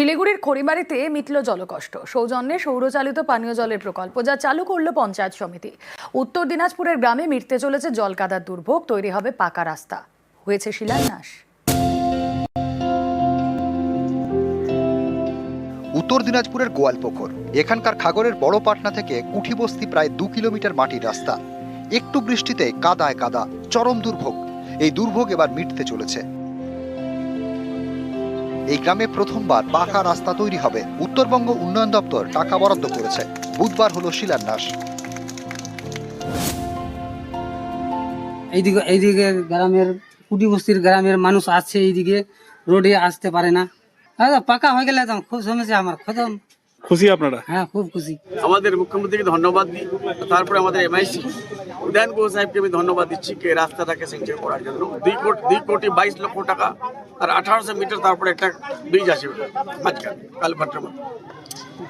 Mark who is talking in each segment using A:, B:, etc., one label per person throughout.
A: শিলিগুড়ির খড়িবাড়িতে মিটল জলকষ্ট। সৌজন্যে সৌরচালিত পানীয় জলের প্রকল্প যা চালু করল পঞ্চায়েত সমিতি। উত্তর দিনাজপুরের গ্রামে মিটতে চলেছে জল কাদার দুর্ভোগ, তৈরি হবে পাকা রাস্তা। হয়েছে শিলান্যাস।
B: উত্তর দিনাজপুরের গোয়ালপুকুর এখানকার খাগরের বড় পাটনা থেকে কুঠি বস্তি প্রায় দু কিলোমিটার মাটির রাস্তা। একটু বৃষ্টিতে কাদায় কাদা, চরম দুর্ভোগ। এই দুর্ভোগ এবার মিটতে চলেছে। এই গ্রামে প্রথমবার পাকা রাস্তা তৈরি হবে। উত্তরবঙ্গ উন্নয়ন দপ্তর টাকা বরাদ্দ করেছে। বুধবার হলো শিলান্যাস।
C: এইদিকে এইদিকে গ্রামের কুটি বস্তির গ্রামের মানুষ আসছে এইদিকে। রোডে আসতে পারে না। হ্যাঁ পাকা হয়ে গেলে খুব সমস্যা আমার খতম।
D: খুশি আপনারা?
C: হ্যাঁ খুব খুশি।
E: আমাদের মুখ্যমন্ত্রীকে ধন্যবাদ দিই। তারপরে আমাদের এমআইসি উদয়ন গুহ সাহেবকে আমি ধন্যবাদ দিচ্ছি যে রাস্তাটাকে সেঞ্চুরি করার জন্য। দুই কোটি দুই কোটি বাইশ লক্ষ টাকা আর আঠারোশো মিটার তারপরে একটা ব্রিজ আছে মাঝখানে কালভার্টের মতো।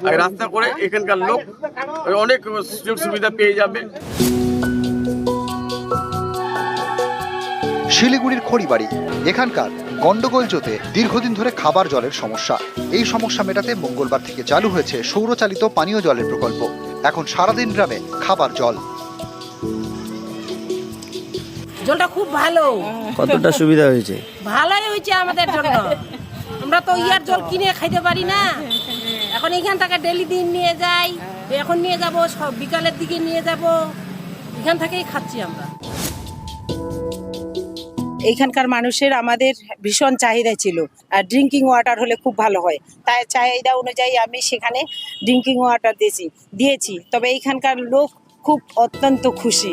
E: আর রাস্তা করে এখানকার লোক অনেক সুযোগ সুবিধা পেয়ে যাবে।
B: শিলিগুড়ির খড়িবাড়ি, এখানকার গন্ডগোল জোতে দীর্ঘদিন ধরে খাবার জলের সমস্যা। এই সমস্যা মেটাতে মঙ্গলবার থেকে চালু হয়েছে সৌরচালিত পানীয় জলের প্রকল্প। এখন সারাদিন গ্রামে খাবার জল।
F: জলটা খুব ভালো।
G: কতটা সুবিধা হয়েছে?
F: ভালোই হয়েছে আমাদের জন্য আমরা তো ইয়ার জল কিনে খাইতে পারি না। এখন এখান থেকে ডেলি দিন নিয়ে যাই। এখন নিয়ে যাব সব বিকালের দিকে নিয়ে যাব। এখান থেকেই খাচ্ছি আমরা।
H: এইখানকার মানুষের আমাদের ভীষণ চাহিদা ছিল। আর ড্রিঙ্কিং ওয়াটার হলে খুব ভালো হয়। তাই চাহিদা অনুযায়ী আমি সেখানে ড্রিঙ্কিং ওয়াটার দিয়েছি দিয়েছি। তবে এইখানকার লোক খুব অত্যন্ত খুশি।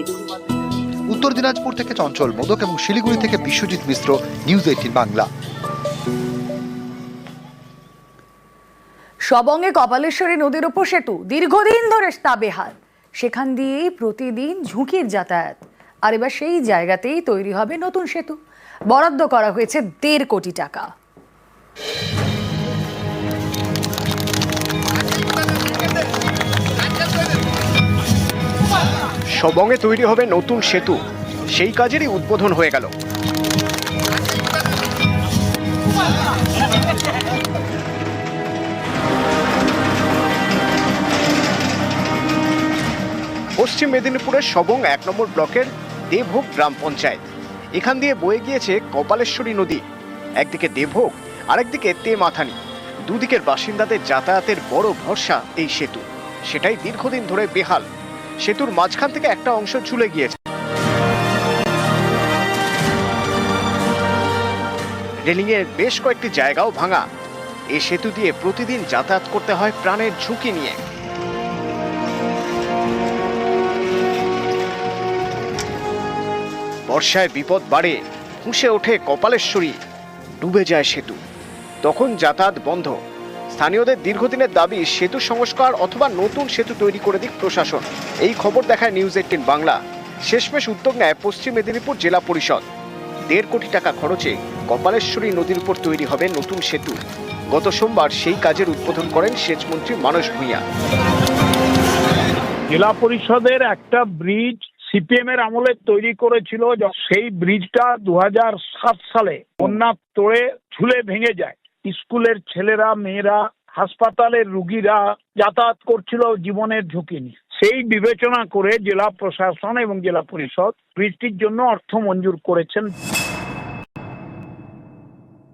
B: উত্তর দিনাজপুর থেকে চঞ্চল মোদক এবং শিলিগুড়ি থেকে বিশ্বজিৎ মিশ্র নিউজ এইটিন বাংলা।
A: সবঙ্গে কপালেশ্বরী নদীর ওপর সেতু, দীর্ঘদিন ধরে তা বেহাল সেখান দিয়েই প্রতিদিন ঝুঁকির যাতায়াত। আর এবার সেই জায়গাতেই তৈরি হবে নতুন সেতু। বরাদ্দ করা হয়েছে দেড় কোটি টাকা।
I: সবঙ্গে তৈরি হবে নতুন সেতু। সেই কাজেরই উদ্বোধন হয়ে গেল। পশ্চিম মেদিনীপুরের সবং এক নম্বর ব্লকের দেবভোগ গ্রাম পঞ্চায়েত। এখান দিয়ে বয়ে গিয়েছে কপালেশ্বরী নদী। একদিকে দেবভোগ আরেকদিকে তে মাথানি দুদিকের বাসিন্দাদের যাতায়াতের বড় ভরসা এই সেতু। সেটাই দীর্ঘদিন ধরে বেহাল। সেতুর মাঝখান থেকে একটা অংশ ঝুলে গিয়েছে। রেলিংয়ের বেশ কয়েকটি জায়গাও ভাঙা। এই সেতু দিয়ে প্রতিদিন যাতায়াত করতে হয় প্রাণের ঝুঁকি নিয়ে। বর্ষায় বিপদ বাড়ে, ফুঁসে ওঠে কপালেশ্বরী, ডুবে যায় সেতু। তখন যাতায়াত বন্ধ। স্থানীয়দের দীর্ঘদিনের দাবি সেতু সংস্কার অথবা নতুন সেতু তৈরি করে দিক প্রশাসন। এই খবর দেখায় নিউজ এইটিন বাংলা। শেষমেশ উদ্যোগ নেয় পশ্চিম মেদিনীপুর জেলা পরিষদ। দেড় কোটি টাকা খরচে কপালেশ্বরী নদীর উপর তৈরি হবে নতুন সেতু। গত সোমবার সেই কাজের উদ্বোধন করেন সেচমন্ত্রী মানস ভূঁইয়া।
D: জেলা পরিষদের একটা ব্রিজ সিপিএম এর আমলে তৈরি করেছিল। সেই ব্রিজটা দু সালে বন্যা তোড়ে ঝুলে ভেঙে যায়। স্কুলের ছেলেরা, মেয়েরা, হাসপাতালের রুগীরা যাতায়াত করছিল জীবনের ঝুঁকি নিয়ে। সেই বিবেচনা করে জেলা প্রশাসন এবং জেলা পরিষদ ব্রিজটির জন্য অর্থ মঞ্জুর করেছেন।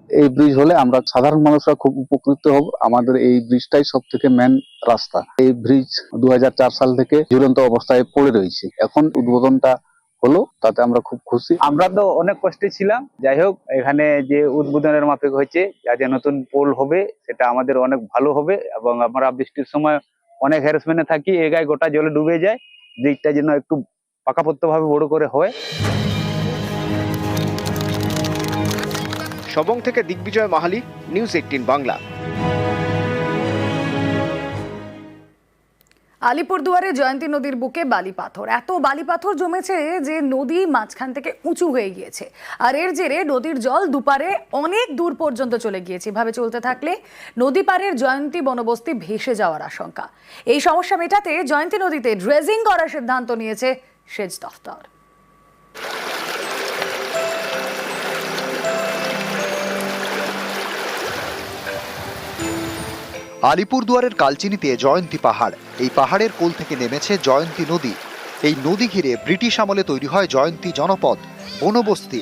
J: এই ব্রিজ হলে আমরা সাধারণ মানুষরা খুব উপকৃত হব। আমাদের এই ব্রিজটাই সব থেকে মেন রাস্তা। এই ব্রিজ দুহাজার চার সাল থেকে ঝুলন্ত অবস্থায় পড়ে রয়েছে। এখন উদ্বোধনটা হলো তাতে আমরা খুব খুশি। আমরা তো অনেক কষ্টে ছিলাম। যাই হোক এখানে যে উদ্বোধনের মাফিক হয়েছে যা যে নতুন পোল হবে সেটা আমাদের অনেক ভালো হবে এবং আমরা বৃষ্টির সময় অনেক হ্যারাসমেন্টে থাকি, এ গায়ে গোটা জলে ডুবে যায়, দিকটা যেন একটু পাকাপত্ত ভাবে বড় করে হয়।
I: সবং থেকে দিগ্বিজয় মাহালি নিউজ এইটিন বাংলা।
A: আলিপুরদুয়ারে জয়ন্তী নদীর বুকে বালি পাথর। এত বালি পাথর জমেছে যে নদী মাঝখান থেকে উঁচু হয়ে গিয়েছে। আর এর জেরে নদীর জল দুপারে অনেক দূর পর্যন্ত চলে গিয়েছে। এভাবে চলতে থাকলে নদী পারের জয়ন্তী বনবস্তি ভেসে যাওয়ার আশঙ্কা। এই সমস্যা মেটাতে জয়ন্তী নদীতে ড্রেজিং করার সিদ্ধান্ত নিয়েছে সেচ দফতর।
B: আলিপুরদুয়ারের কালচিনিতে জয়ন্তী পাহাড়। এই পাহাড়ের কোল থেকে নেমেছে জয়ন্তী নদী। এই নদী ঘিরে ব্রিটিশ আমলে তৈরি হয় জয়ন্তী জনপদ, বনবস্তি।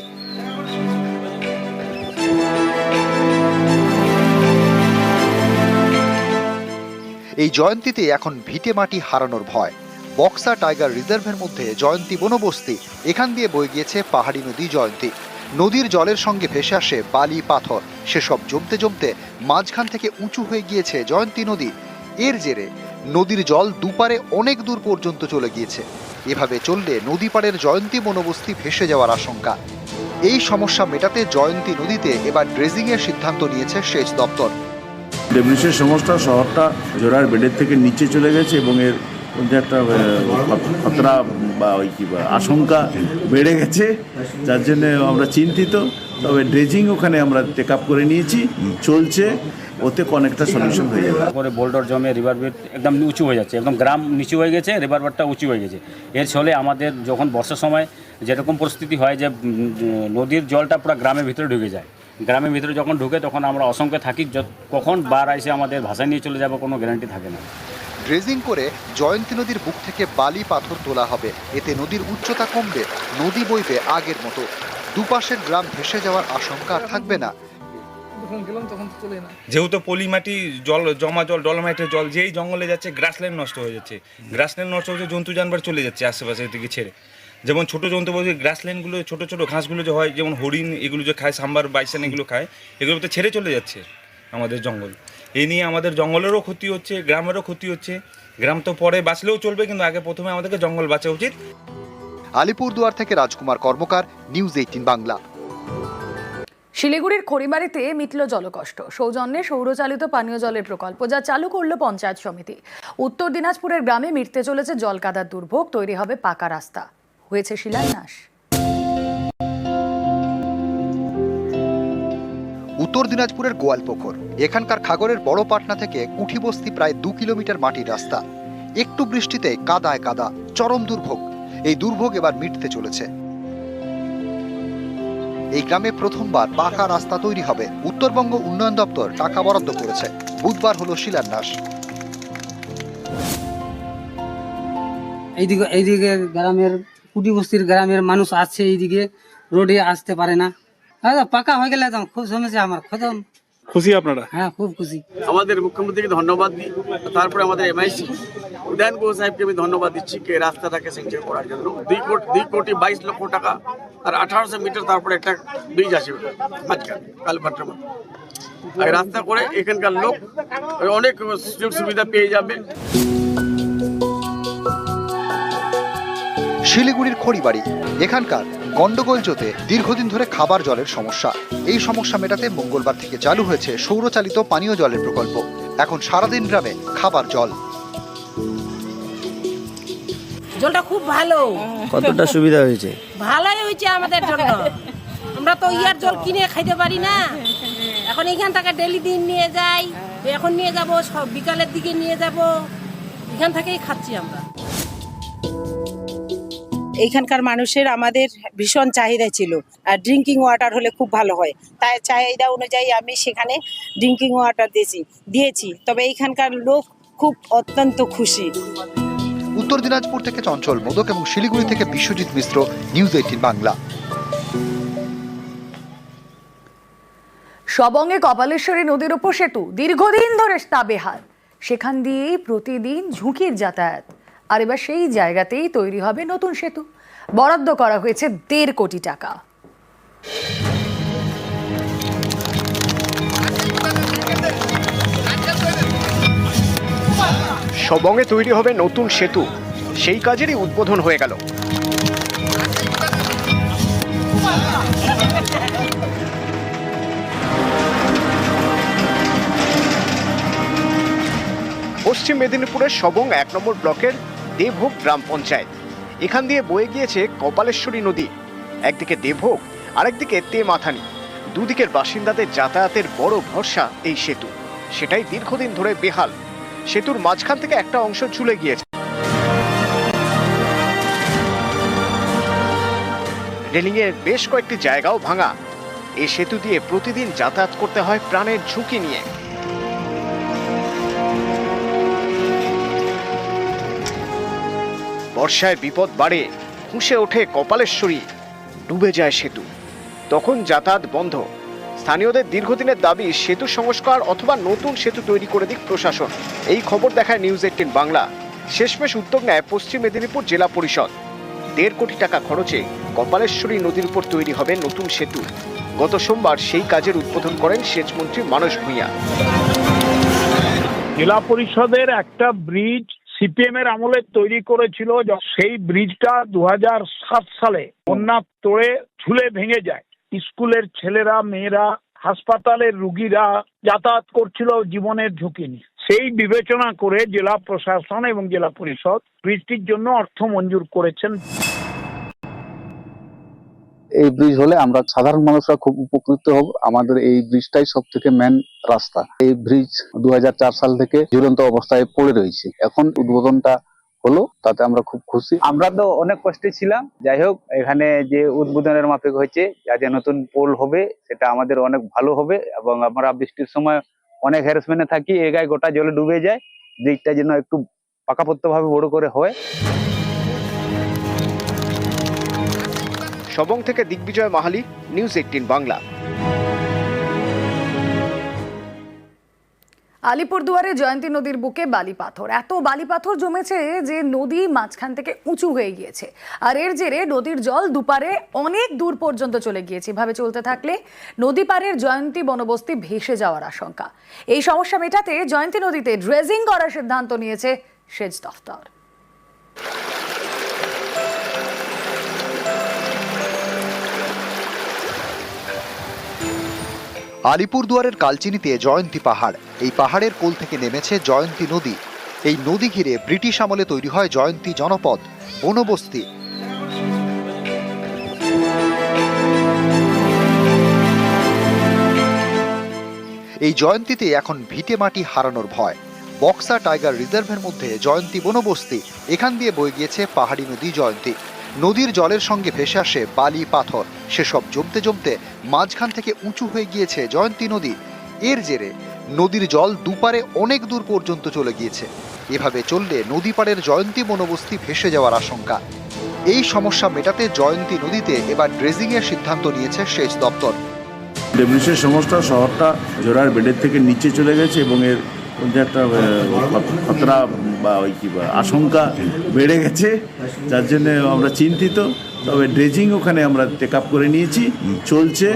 B: এই জয়ন্তীতে এখন ভিটে মাটি হারানোর ভয়। বক্সা টাইগার রিজার্ভের মধ্যে জয়ন্তী বনবস্তি, এখান দিয়ে বয়ে গিয়েছে পাহাড়ি নদী জয়ন্তী। নদীর জলের সঙ্গে ভেসে আসে বালি, পাথর। সেসব জমতে জমতে মাঝখান থেকে উঁচু হয়ে গিয়েছে জয়ন্তী নদী। এর জেরে নদীর জল দুপারে অনেক দূর পর্যন্ত চলে গিয়েছে। এভাবে চললে নদী পাড়ের জয়ন্তী বনবস্তি ভেসে যাওয়ার আশঙ্কা। এই সমস্যা মেটাতে জয়ন্তী নদীতে এবার ড্রেজিংয়ের সিদ্ধান্ত নিয়েছে সেচ দপ্তর।
K: ডেভিনিশের সমস্যা শহরটা জোড়ার বেডের থেকে নিচে চলে গেছে এবং এর মধ্যে একটা খতরা বা ওই কী আশঙ্কা বেড়ে গেছে। যার জন্য আমরা চিন্তিত, তবে ড্রেজিং ওখানে আমরা টেক আপ করে নিয়েছি, চলছে, ওতে অনেকটা সলিউশন হয়ে যাবে।
L: করে বোল্ডার জমে রিভার বেড একদম উঁচু হয়ে যাচ্ছে, একদম গ্রাম নিচু হয়ে গেছে রিভার বেডটা উঁচু হয়ে গেছে। এর ফলে আমাদের যখন বর্ষার সময় যেরকম পরিস্থিতি হয় যে নদীর জলটা পুরো গ্রামের ভিতরে ঢুকে যায়। গ্রামের ভিতরে যখন ঢুকে তখন আমরা অসংখ্যে থাকি কখন বার এসে আমাদের ভাষায় নিয়ে চলে যাব, কোনো গ্যারান্টি থাকে না।
B: ড্রেজিং করে জয়ন্তী নদীর বুক থেকে বালি পাথর তোলা হবে। এতে নদীর উচ্চতা কমবে নদী বইবে আগের মতো। দুপাশের গ্রাম ভেসে যাওয়ার আশঙ্কা আর থাকবে না।
M: যেহেতু পলি মাটি জল জমা জল ডলমাইটের জল যেই জঙ্গলে যাচ্ছে গ্রাসল্যান্ড নষ্ট হয়ে যাচ্ছে। গ্রাসল্যান্ড নষ্ট হচ্ছে জন্তু জানবার চলে যাচ্ছে আশেপাশে দিকে ছেড়ে। যেমন ছোট জন্তু বলছে গ্রাসল্যান্ডগুলো ছোট ছোট ঘাসগুলো যে হয় যেমন হরিণ এগুলো যে খায় সাম্বার বাইসান এগুলো খায় এগুলো তো ছেড়ে চলে যাচ্ছে আমাদের জঙ্গল। এই নিয়ে আমাদের জঙ্গলেরও ক্ষতি হচ্ছে গ্রামেরও ক্ষতি হচ্ছে। গ্রাম তো পরে বাঁচলেও চলবে কিন্তু আগে প্রথমে আমাদেরকে জঙ্গল বাঁচা উচিত।
B: আলিপুরদুয়ার থেকে রাজকুমার কর্মকার নিউজ এইটিন বাংলা।
A: শিলিগুড়ির খড়িমারিতে মিটল জলকষ্ট। সৌজন্যে সৌরচালিত পানীয় জলের প্রকল্প যা চালু করল পঞ্চায়েত সমিতি। উত্তর দিনাজপুরের গ্রামে মিটতে চলেছে জল কাদার দুর্ভোগ তৈরি হবে পাকা রাস্তা। হয়েছে শিলান্যাস।
B: উত্তর দিনাজপুরের গোয়ালপুকুর এখানকার খাগড়ের বড় পাটনা থেকে কুঠিবস্তি প্রায় দু কিলোমিটার মাটির রাস্তা। একটু বৃষ্টিতে কাদায় কাদা, চরম দুর্ভোগ। এই দুর্ভোগ এবার মিটতে চলেছে। এই গ্রামে প্রথমবার পাকা রাস্তা তৈরি হবে। উত্তরবঙ্গ উন্নয়ন দপ্তর টাকা বরাদ্দ করেছে। বুধবার হলো শিলান্যাস।
C: এইদিকে এইদিকে গ্রামের কুটি বস্তির গ্রামের মানুষ আছে এইদিকে রোডে আসতে পারে না। হ্যাঁ পাকা হয়ে গেলে একদম খুব সমস্যা আমার খতম।
M: খুশি আপনারা?
C: হ্যাঁ খুব খুশি।
E: আমাদের মুখ্যমন্ত্রীকে ধন্যবাদ দিই। তারপরে আমাদের এমআইসি উদয়ন গুহ সাহেবকে আমি ধন্যবাদ দিচ্ছি কে রাস্তাটাকে সেঞ্চুরি করার জন্য। দুই কোটি দুই কোটি বাইশ লক্ষ টাকা আর আঠারোশো মিটার তারপরে একটা ব্রিজ আসবে মাঝখানে কালভার্টের মধ্যে। আর রাস্তা করে এখানকার লোক অনেক সুযোগ সুবিধা পেয়ে যাবে।
B: শিলিগুড়ির খড়িবাড়ি এখানকার গন্ডগোল জোতে দীর্ঘদিন ধরে খাবার জলের সমস্যা। এই সমস্যা মেটাতে মঙ্গলবার থেকে চালু হয়েছে সৌরচালিত পানীয় জলের প্রকল্প। এখন সারাদিন গ্রামে খাবার জল।
F: জলটা খুব ভালো।
G: কতটা সুবিধা হয়েছে?
F: ভালোই হয়েছে আমাদের জন্য। আমরা তো ইয়ার জল কিনে খাইতে পারি না। এখন এখান থেকে ডেলি দিন নিয়ে যাই। এখন নিয়ে যাব সব বিকালের দিকে নিয়ে যাব। এখান থেকেই খাচ্ছি আমরা।
H: এইখানকার মানুষের আমাদের ভীষণ চাহিদা ছিল। আর ড্রিঙ্কিং ওয়াটার হলে খুব ভালো হয়। তাই চাহিদা অনুযায়ী আমি সেখানে ড্রিঙ্কিং ওয়াটার দিয়েছি দিয়েছি। তবে এইখানকার লোক খুব অত্যন্ত খুশি।
B: উত্তর দিনাজপুর থেকে চঞ্চল মোদক এবং শিলিগুড়ি থেকে বিশ্বজিৎ মিশ্র নিউজ এইটিন বাংলা।
A: সবঙ্গে কপালেশ্বরী নদীর উপর সেতু দীর্ঘদিন ধরে তা বেহাল সেখান দিয়েই প্রতিদিন ঝুঁকির যাতায়াত। আর এবার সেই জায়গাতেই তৈরি হবে নতুন সেতু। বরাদ্দ করা হয়েছে দেড় কোটি টাকা।
I: সবঙ্গে তৈরি হবে নতুন সেতু। সেই কাজেরই উদ্বোধন হয়ে গেল। পশ্চিম মেদিনীপুরের সবং এক নম্বর ব্লকের দেবভোগ গ্রাম পঞ্চায়েত। এখান দিয়ে বয়ে গিয়েছে কপালেশ্বরী নদী। একদিকে দেবভোগ, আরেকদিকে তে মাথানি দুদিকের বাসিন্দাদের যাতায়াতের বড় ভরসা এই সেতু। সেটাই দীর্ঘদিন ধরে বেহাল। সেতুর মাঝখান থেকে একটা অংশ ঝুলে গিয়েছে। রেলিংয়ের বেশ কয়েকটি জায়গাও ভাঙা। এই সেতু দিয়ে প্রতিদিন যাতায়াত করতে হয় প্রাণের ঝুঁকি নিয়ে। বর্ষায় বিপদ বাড়ে, ফুঁসে ওঠে কপালেশ্বরী, ডুবে যায় সেতু। তখন যাতায়াত বন্ধ। স্থানীয়দের দীর্ঘদিনের দাবি, সেতু সংস্কার অথবা নতুন সেতু তৈরি করে দিক প্রশাসন। এই খবর দেখায় নিউজ এইটিন বাংলা। শেষমেশ উদ্যোগ নেয় পশ্চিম মেদিনীপুর জেলা পরিষদ। দেড় কোটি টাকা খরচে কপালেশ্বরী নদীর উপর তৈরি হবে নতুন সেতু। গত সোমবার সেই কাজের উদ্বোধন করেন সেচমন্ত্রী মানস ভূঁইয়া।
D: জেলা পরিষদের একটা ব্রিজ সিপিএম এর আমলে তৈরি করেছিল সেই ব্রিজটা দু সালে বন্যা তোড়ে ঝুলে ভেঙে যায়। স্কুলের ছেলেরা, মেয়েরা হাসপাতালের রুগীরা যাতায়াত করছিল জীবনের ঝুঁকি নিয়ে। সেই বিবেচনা করে জেলা প্রশাসন এবং জেলা পরিষদ ব্রিজটির জন্য অর্থ মঞ্জুর করেছেন।
J: এই ব্রিজ হলে আমরা সাধারণ মানুষরা খুব উপকৃত হব। আমাদের এই ব্রিজটাই সব থেকে মেন রাস্তা। এই ব্রিজ দুহাজার চার সাল থেকে ঝুলন্ত অবস্থায় পড়ে রয়েছে। এখন উদ্বোধনটা হলো, তাতে আমরা খুব খুশি।
N: আমরা তো অনেক কষ্টে ছিলাম। যাই হোক, এখানে যে উদ্বোধনের মাফিক হয়েছে, যা যে নতুন পোল হবে, সেটা আমাদের অনেক ভালো হবে এবং আমরা বৃষ্টির সময় অনেক হ্যারাসমেন্টে থাকি এ গায়ে গোটা জলে ডুবে যায়। ব্রিজটা যেন একটু পাকাপোক্ত ভাবে বড় করে হয়।
I: সবং থেকে দিগ্বিজয় মাহালি, নিউজ এইটিন বাংলা।
A: আলিপুরদুয়ারে জয়ন্তী নদীর বুকে বালি পাথর। এত বালি পাথর জমেছে যে নদী মাঝখান থেকে উঁচু হয়ে গিয়েছে। আর এর জেরে নদীর জল দুপারে অনেক দূর পর্যন্ত চলে গিয়েছে। এভাবে চলতে থাকলে নদী পারের জয়ন্তী বনবস্তি ভেসে যাওয়ার আশঙ্কা। এই সমস্যা মেটাতে জয়ন্তী নদীতে ড্রেজিং করার সিদ্ধান্ত নিয়েছে সেচ দফতর।
B: আলিপুরদুয়ারের কালচিনিতে জয়ন্তী পাহাড়। এই পাহাড়ের কোল থেকে নেমেছে জয়ন্তী নদী। এই নদী ঘিরে ব্রিটিশ আমলে তৈরি হয় জয়ন্তী জনপদ, বনবস্তি। এই জয়ন্তীতে এখন ভিটে মাটি হারানোর ভয়। বক্সা টাইগার রিজার্ভের মধ্যে জয়ন্তী বনবস্তি। এখান দিয়ে বয়ে গিয়েছে পাহাড়ি নদী জয়ন্তী। নদীর জলের সঙ্গে ভেসে আসে বালি, পাথর। সেসব জমতে জমতে মাঝখান থেকে উঁচু হয়ে গিয়েছে জয়ন্তী নদী। এর জেরে নদীর জল দুপারে অনেক দূর পর্যন্ত চলে গিয়েছে। এভাবে চললে নদী পাড়ের জয়ন্তী বনবস্তি ভেসে যাওয়ার আশঙ্কা। এই সমস্যা মেটাতে জয়ন্তী নদীতে এবার ড্রেজিংয়ের সিদ্ধান্ত নিয়েছে সেচ দপ্তর।
K: ডেবলিশের সমস্যা শহরটা জোড়ার বেডের থেকে নিচে চলে গেছে এবং এর মধ্যে একটা খতরা বা ওই কী আশঙ্কা বেড়ে গেছে। যার জন্য আমরা চিন্তিত, তবে ড্রেজিং ওখানে আমরা টেক আপ করে নিয়েছি, চলছে,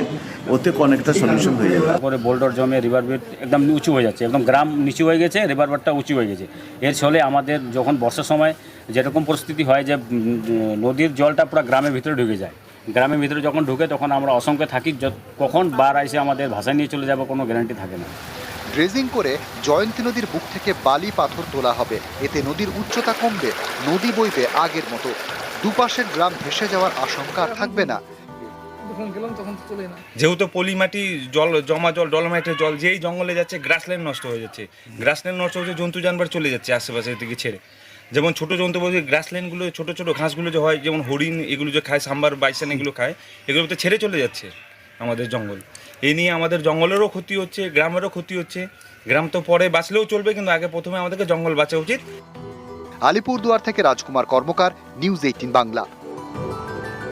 K: ওতে অনেকটা সলিউশন হয়ে যাবে।
L: তারপরে বোল্ডর জমে রিভার বেড একদম উঁচু হয়ে যাচ্ছে, একদম গ্রাম নিচু হয়ে গেছে রিভার বেডটা উঁচু হয়ে গেছে। এর ফলে আমাদের যখন বর্ষার সময় যেরকম পরিস্থিতি হয় যে নদীর জলটা পুরো গ্রামের ভিতরে ঢুকে যায়। গ্রামের ভিতরে যখন ঢুকে তখন আমরা অসংখ্য থাকি কখন বার এসে আমাদের ভাষায় নিয়ে চলে যাব কোনো গ্যারান্টি থাকে না।
B: ড্রেজিং করে জয়ন্তী নদীর বুক থেকে বালি পাথর তোলা হবে। এতে নদীর উচ্চতা কমবে নদী বইবে আগের মতো। দুপাশের গ্রাম ভেসে যাওয়ার আশঙ্কা আর থাকবে না।
M: যেহেতু পলি মাটি জল জমা জল ডলমাইটের জল যেই জঙ্গলে যাচ্ছে গ্রাসল্যান্ড নষ্ট হয়ে যাচ্ছে। গ্রাসল্যান্ড নষ্ট হচ্ছে জন্তু জানবার চলে যাচ্ছে আশেপাশে থেকে ছেড়ে। যেমন ছোট জন্তু বলছে গ্রাসল্যান্ডগুলো ছোট ছোট ঘাসগুলো যে হয় যেমন হরিণ এগুলো যে খায় সাম্বার বাইসান এগুলো খায় এগুলো তো ছেড়ে চলে যাচ্ছে আমাদের জঙ্গল। এই নিয়ে আমাদের জঙ্গলেরও ক্ষতি হচ্ছে, গ্রামেরও ক্ষতি হচ্ছে। গ্রাম তো পরে বাঁচলেও চলবে, কিন্তু আগে প্রথমে আমাদেরকে জঙ্গল বাঁচা উচিত।
B: আলিপুরদুয়ার থেকে রাজকুমার কর্মকার, নিউজ এইটিন বাংলা।